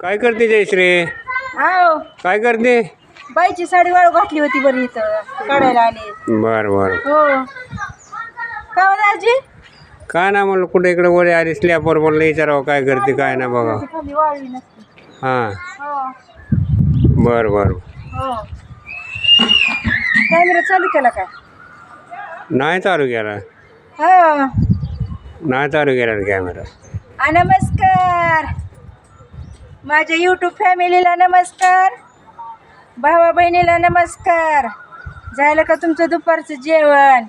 काय करते जयश्री? हो काय करते? बाईची साडी वाळू घातली होती बरं इथं काढायला आली. बर बर. हो. का हो दाजी काय ना म्हणलं कुठे इकडे वर आली स्लॅपवर म्हणलं विचारावं काय करते काय ना बघा. ती खाली वाळली नसते. हां. हो. बर बर. हो. कॅमेरा चालू केला काय? नाही चालू केला. हो. नाही चालू केला कॅमेरा. आ, नमस्कार. माझ्या यूट्यूब फॅमिलीला नमस्कार. भावा बहिणीला नमस्कार. झालं का तुमचं दुपारचं जेवण?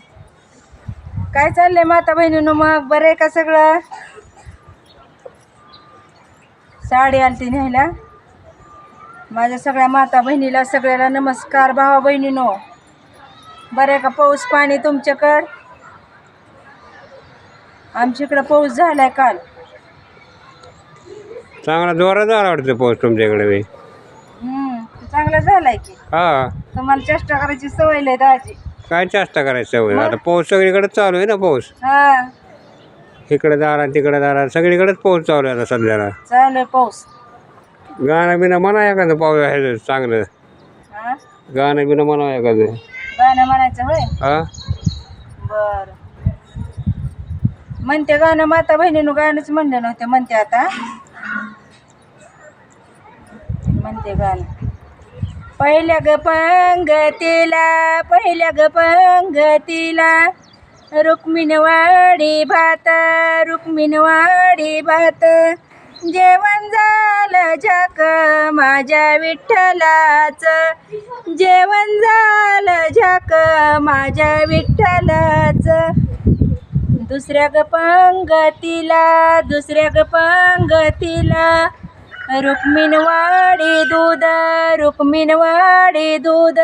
काय चाललंय माता बहिणीनं मग? बरं आहे का सगळं? साडी आलती न्यायला. माझ्या सगळ्या माता बहिणीला सगळ्याला नमस्कार भावा बहिणीनो बरं आहे का पाऊस पाणी तुमच्याकडं? आमच्याकडं पाऊस झाला आहे काल. चांगला जोरात आला वाटतं पाऊस तुमच्याकडे बी. हम्म, चांगला झालाय की. हा. तुम्हाला चेष्टा करायची सवय लय दाजी काय चेष्टा करायचं सवय? आता पाऊस सगळीकडे चालू आहे ना पाऊस हा. इकडे दारा तिकडे दारा सगळीकडेच पाऊस चालू आहे आता सध्याला. चालू आहे पाऊस गाणं बिणं म्हणा एखादं पाऊस आहे चांगलं. हा? गाणं बिणं म्हणा एखादं. गाणं म्हणायचं होय? हा? बर. म्हणते गाणं माता बहिणीनं गाणंच म्हणले नव्हते म्हणते आता. म्हणते गाणं पहिल्या ग पंगतीला पहिल्या ग पंगतीला रुक्मिणवाडी भात रुक्मिणवाडी भात. जेवण झालं झाक माझ्या विठ्ठलाच. जेवण झालं झाक माझ्या विठ्ठलाच. दुसऱ्या ग पंगतीला दुसऱ्या ग पंगतीला रुक्मिणवाडी दूध रुक्मिणवाडी दूध.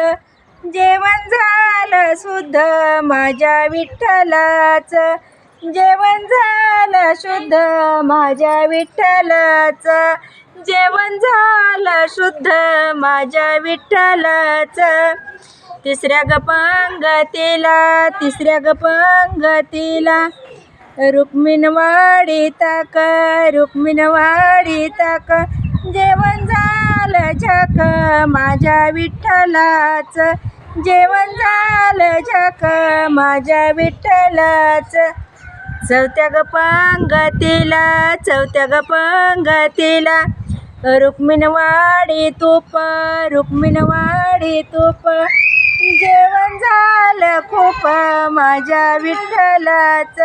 जेवण झालं शुद्ध माझ्या विठ्ठलाच. जेवण झालं शुद्ध माझ्या विठ्ठलाच. जेवण झालं शुद्ध माझ्या विठ्ठलाच. तिसऱ्या गपंगतीला तिसऱ्या तिसऱ्या रुक्मिण वाडी रुक्मिणवाडी ताक रुक्मिणवाडी ताक. जेवण झालं झक माझ्या विठ्ठलाच. जेवण झालं झक माझ्या विठ्ठलाच. चौथ्या गपंगतीला चौथ्या गपंगतीला. पंगतीला रुक्मिणवाडी तूप रुक्मिणवाडी तूप. जेवण झालं खूप माझ्या विठ्ठलाच.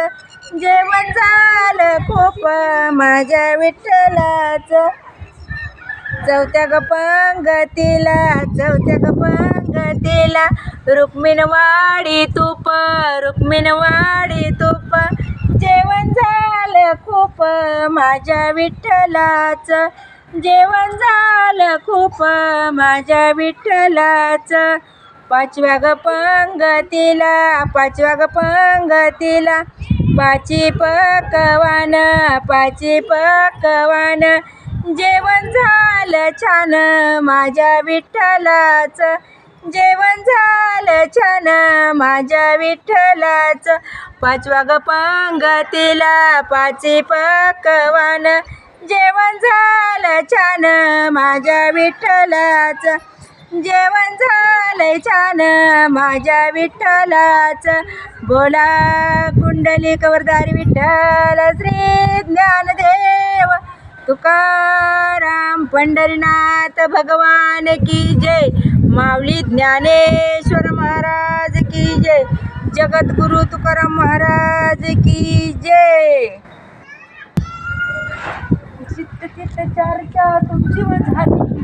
जेवण झालं खूप माझ्या विठ्ठलाच. चौथ्या गपंगतीला चौथ्या गपंगतीला. पंगतीला रुक्मिणवाडी तूप रुक्मिणवाडी तूप. जेवण झालं खूप माझ्या विठ्ठलाच. जेवण झालं खूप माझ्या विठ्ठलाचं. पाचव्या ग पंगतीला पाचव्या ग पंगतीला. पाची पकवान पाची पकवान. जेवण झालं छान माझ्या विठ्ठलाच. जेवण झालं छान माझ्या विठ्ठलाच. पाचवा ग पंगतीला पाची पकवान. जेवण झालं छान माझ्या विठ्ठलाच. जेवण झालंय छान. माझ्या विठ्ठलाच. बोला कुंडली कवरदारी विठ्ठल श्री ज्ञानदेव. तुकाराम पंढरीनाथ भगवान की जय. माऊली ज्ञानेश्वर महाराज की जय. जगद्गुरु तुकाराम महाराज की जय. चित्त चित्त चार तुमची झाली